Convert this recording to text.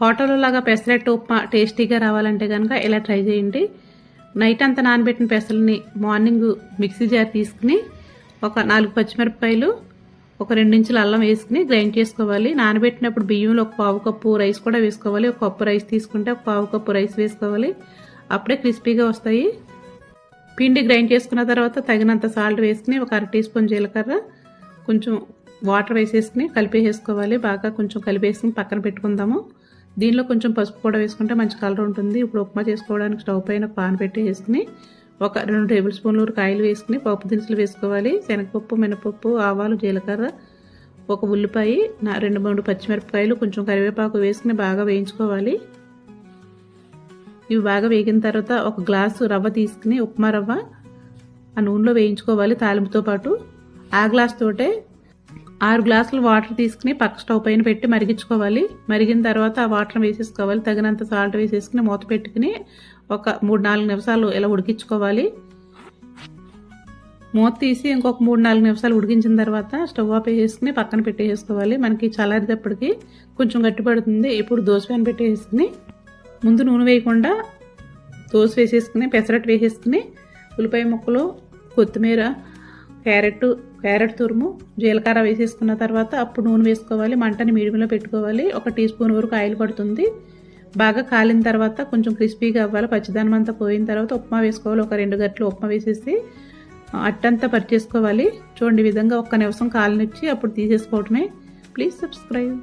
హోటల్లో లాగా పెసరెట్టు ఉప్మా టేస్టీగా రావాలంటే కనుక ఇలా ట్రై చేయండి. నైట్ అంతా నానబెట్టిన పెసలని మార్నింగ్ మిక్సీ జార్ తీసుకుని ఒక నాలుగు పచ్చిమిరపకాయలు ఒక రెండించుల అల్లం వేసుకుని గ్రైండ్ చేసుకోవాలి. నానబెట్టినప్పుడు బియ్యంలో ఒక పావు కప్పు రైస్ కూడా వేసుకోవాలి. ఒక కప్పు రైస్ తీసుకుంటే ఒక పావు కప్పు రైస్ వేసుకోవాలి. అప్పుడే క్రిస్పీగా వస్తాయి. పిండి గ్రైండ్ చేసుకున్న తర్వాత తగినంత సాల్ట్ వేసుకుని ఒక అర టీ స్పూన్ జీలకర్ర కొంచెం వాటర్ వేసేసుకుని కలిపేసుకోవాలి బాగా కొంచెం కలిపేసుకుని పక్కన పెట్టుకుందాము. దీనిలో కొంచెం పసుపు కూడా వేసుకుంటే మంచి కలర్ ఉంటుంది. ఇప్పుడు ఉప్మా చేసుకోవడానికి స్టవ్ పైన పాన్ పెట్టి వేసుకుని ఒక రెండు టేబుల్ స్పూన్లు కాయలు వేసుకుని పప్పు దినుసులు వేసుకోవాలి. శనగపప్పు మినపప్పు ఆవాలు జీలకర్ర ఒక ఉల్లిపాయ నా రెండు మూడు పచ్చిమిరపకాయలు కొంచెం కరివేపాకు వేసుకుని బాగా వేయించుకోవాలి. ఇవి బాగా వేగిన తర్వాత ఒక గ్లాసు రవ్వ తీసుకుని ఉప్మా రవ్వ ఆ నూనెలో వేయించుకోవాలి తాలింపుతో పాటు. ఆ గ్లాస్ తోటే ఆరు గ్లాసులు వాటర్ తీసుకుని పక్క స్టవ్ పైన పెట్టి మరిగించుకోవాలి. మరిగిన తర్వాత ఆ వాటర్ వేసేసుకోవాలి. తగినంత సాల్ట్ వేసేసుకుని మూత పెట్టుకుని ఒక మూడు నాలుగు నిమిషాలు ఇలా ఉడికించుకోవాలి. మూత తీసి ఇంకొక మూడు నాలుగు నిమిషాలు ఉడికించిన తర్వాత స్టవ్ ఆఫ్ వేసేసుకుని పక్కన పెట్టేసుకోవాలి. మనకి చల్లారేటప్పటికి కొంచెం గట్టిపడుతుంది ఇప్పుడు దోశ పైన పెట్టేసుకుని ముందు నూనె వేయకుండా దోశ వేసేసుకుని పెసరట్టు వేసేసుకుని ఉల్లిపాయ ముక్కలు కొత్తిమీర క్యారెట్ క్యారెట్ తురుము జీలకర్ర వేసేసుకున్న తర్వాత అప్పుడు నూనె వేసుకోవాలి మంటని మీడియంలో పెట్టుకోవాలి. ఒక టీ స్పూన్ వరకు ఆయిల్ పడుతుంది. బాగా కాలిన తర్వాత కొంచెం క్రిస్పీగా అవ్వాలి. పచ్చిదానం అంతా పోయిన తర్వాత ఉప్మా వేసుకోవాలి. ఒక రెండు గంటలు ఉప్మా వేసేసి అట్టంతా పరిచేసుకోవాలి చూడండి విధంగా ఒక్క నిమిషం కాలనిచ్చి అప్పుడు తీసేసుకోవటమే. Please subscribe